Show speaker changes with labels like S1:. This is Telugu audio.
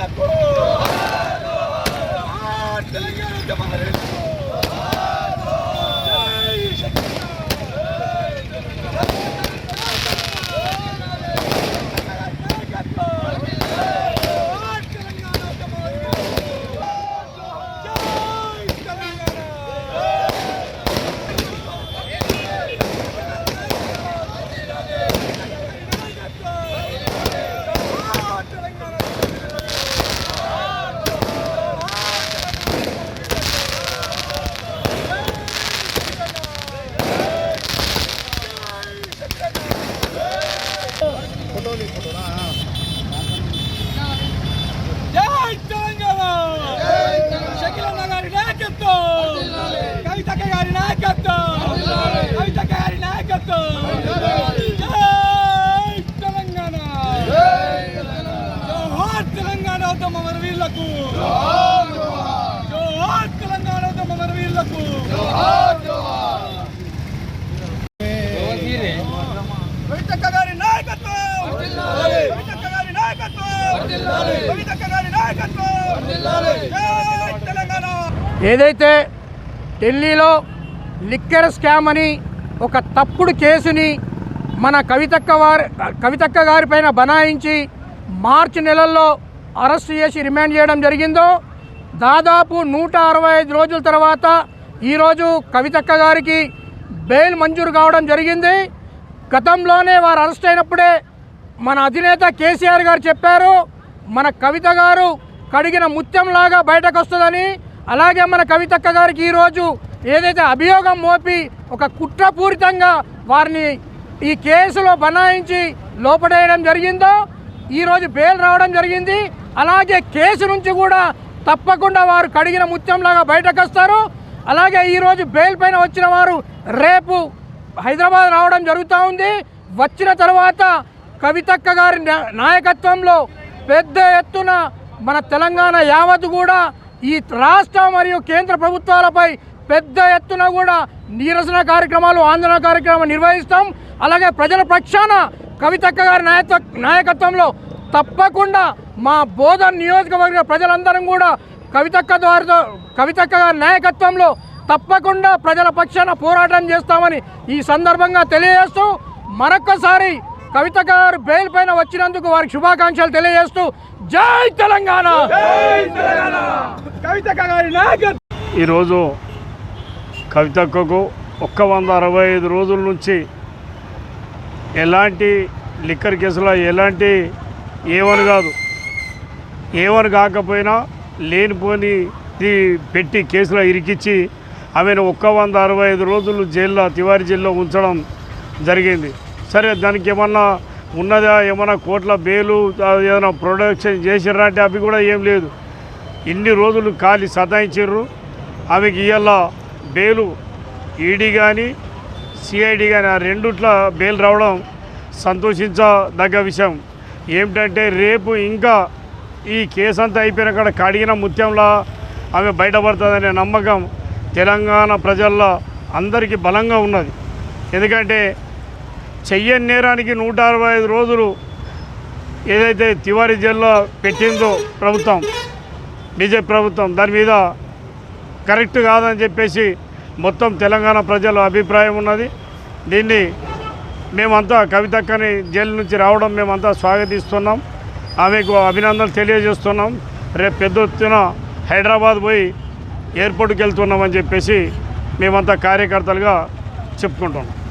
S1: la ఉద్యమ వీళ్ళకు కవితక్క గారి నాయకత్వం! కవితక్క గారి నాయకత్వం! కవితక్క గారి నాయకత్వం! జై తెలంగాణ
S2: ఏదైతే ఢిల్లీలో లిక్కర్ స్కామ్ అని ఒక తప్పుడు కేసుని మన కవితక్క వారి కవితక్క గారి పైన బనాయించి మార్చి నెలల్లో అరెస్ట్ చేసి రిమాండ్ చేయడం జరిగిందో దాదాపు నూట అరవై ఐదు రోజుల తర్వాత ఈరోజు కవితక్క గారికి బెయిల్ మంజూరు కావడం జరిగింది. గతంలోనే వారు అరెస్ట్ అయినప్పుడే మన అధినేత కేసీఆర్ గారు చెప్పారు మన కవిత గారు కడిగిన ముత్యంలాగా బయటకు వస్తుందని. అలాగే మన కవితక్క గారికి ఈరోజు ఏదైతే అభియోగం మోపి ఒక కుట్రపూరితంగా వారిని ఈ కేసులో బనాయించి లోపడేయడం జరిగిందో ఈరోజు బెయిల్ రావడం జరిగింది. అలాగే కేసు నుంచి కూడా తప్పకుండా వారు కడిగిన ముత్యంలాగా బయటకు వస్తారు అలాగే ఈరోజు బెయిల్ పైన వచ్చిన వారు రేపు హైదరాబాద్ రావడం జరుగుతూ ఉంది. వచ్చిన తర్వాత కవితక్క గారి నాయకత్వంలో పెద్ద ఎత్తున మన తెలంగాణ యావత్ కూడా ఈ రాష్ట్ర మరియు కేంద్ర ప్రభుత్వాలపై పెద్ద ఎత్తున కూడా నిరసన కార్యక్రమాలు ఆందోళన కార్యక్రమాలు నిర్వహిస్తాం. అలాగే ప్రజల ప్రక్షాన కవితక్క గారి నాయక నాయకత్వంలో తప్పకుండా మా బోధన్ నియోజకవర్గ ప్రజలందరం కూడా కవితక్క ద్వారా కవితక్క గారి నాయకత్వంలో తప్పకుండా ప్రజల పక్షాన పోరాటం చేస్తామని ఈ సందర్భంగా తెలియజేస్తూ మరొక్కసారి కవిత గారు బెయిల్ పైన వచ్చినందుకు వారికి శుభాకాంక్షలు తెలియజేస్తూ జై తెలంగాణ!
S1: కవితక్క గారి నాయకత్వం!
S3: ఈరోజు కవితక్కకు ఒక్క వంద అరవై ఐదు రోజుల నుంచి ఎలాంటి లిక్కర్ కేసులో ఎలాంటి ఏవని కాదు ఏమని కాకపోయినా లేనిపోని పెట్టి కేసులో ఇరికిచ్చి ఆమెను ఒక్క వంద అరవై ఐదు రోజులు జైల్లో తివారి జైల్లో ఉంచడం జరిగింది. సరే దానికి ఏమన్నా ఉన్నదా? ఏమన్నా కోట్ల బెయిలు ఏదైనా ప్రొడక్షన్ చేసిర్రా అంటే అవి కూడా ఏం లేదు. ఇన్ని రోజులు ఖాళీ సతాయించారు ఆమెకి ఇవాళ బెయిలు ఈడీ కానీ సిఐడి కానీ ఆ రెండుట్ల బెయిల్ రావడం సంతోషించదగ్గ విషయం. ఏమిటంటే రేపు ఇంకా ఈ కేసు అంతా అయిపోయిన కాడ కడిగిన ముత్యంలా ఆమె బయటపడుతుందనే నమ్మకం తెలంగాణ ప్రజల్లో అందరికీ బలంగా ఉన్నది. ఎందుకంటే చెయ్యని నేరానికి నూట అరవై ఐదు రోజులు ఏదైతే తివారీ జైల్లో పెట్టిందో ప్రభుత్వం బీజేపీ ప్రభుత్వం దాని మీద కరెక్ట్ కాదని చెప్పేసి మొత్తం తెలంగాణ ప్రజల అభిప్రాయం ఉన్నది. దీన్ని మేమంతా కవితక్కని జైలు నుంచి రావడం మేమంతా స్వాగతిస్తున్నాం. ఆమెకు అభినందనలు తెలియజేస్తున్నాం. రేపు పెద్ద ఎత్తున హైదరాబాద్ పోయి ఎయిర్పోర్ట్కి వెళ్తున్నామని చెప్పేసి మేమంతా కార్యకర్తలుగా చెప్పుకుంటున్నాం.